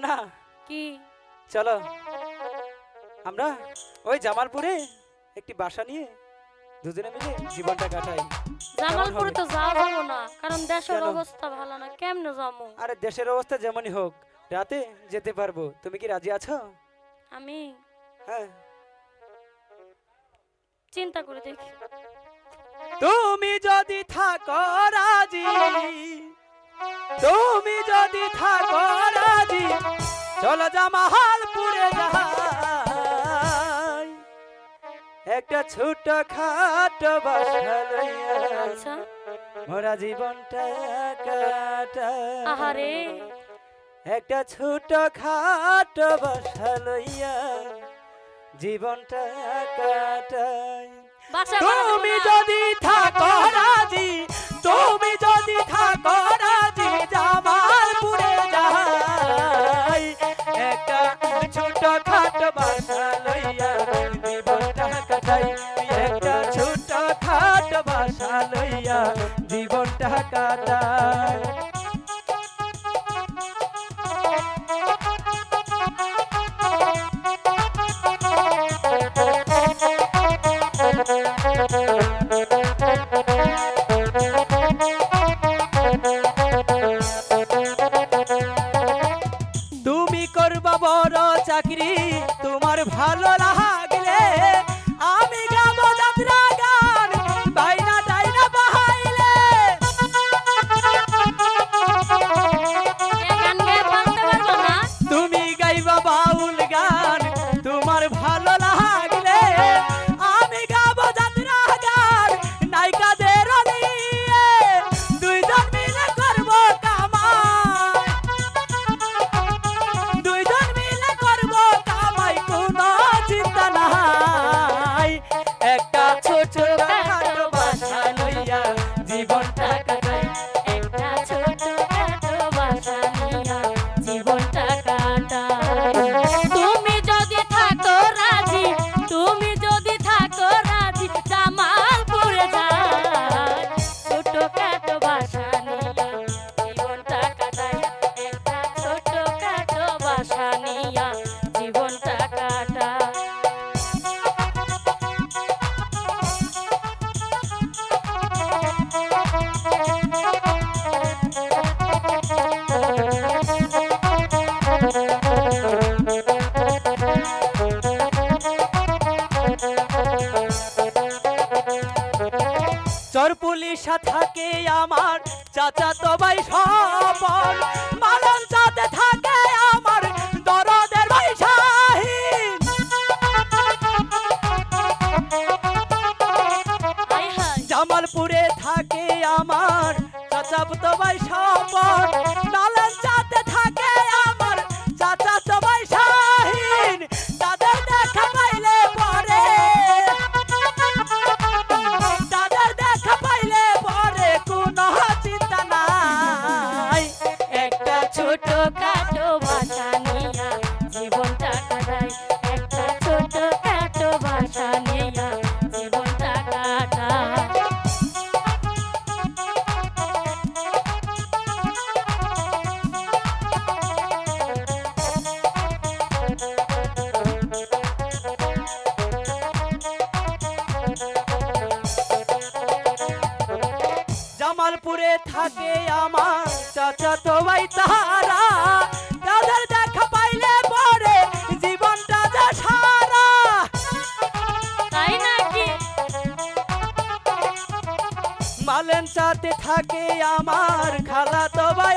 না। কি? চলো। আমরা ওই জামালপুরে একটি বাসা নিয়ে দুজনে মিলে জীবনটা কাটাই। জামালপুরে তো যাওয়া যাব না কারণ দেশের অবস্থা ভালো না কেমনে যাব? আরে দেশের অবস্থা যেমনই হোক রাতে যেতে পারব। তুমি কি রাজি আছো? আমি? হ্যাঁ। চিন্তা করে দেখি। তুমি যদি থাকো রাজি তুমি যদি থাকো রাজি চলো জামালপুরে যাই। একটা ছোট খাট বাসা লইয়া আচ্ছা মোরা জীবনটা আহারে। একটা ছোট খাট বাসা লইয়া জীবনটা কাটাই। বাসা তুমি যদি থাকো ছোট খাট বাসা লইয়া একটা ছোট খাট বাসা লইয়া জীবনটা কাটাই। তুমি চাকরি তোমার ভালো লাগলে চর পুলিশা থাকে আমার চাচা তো ভাই সপন মালন চাতে থাকে আমার দরদের ভাই শাহীন। জামালপুরে থাকে আমার চাচা তো ভাই সপন জামালপুরে থাকে আমার চাচা তো ভাই তারা তাদের দেখা পাইলে পরে জীবনটা যা সারা। তাই নাকি? মালেন সাথে থাকে আমার খালা তো ভাই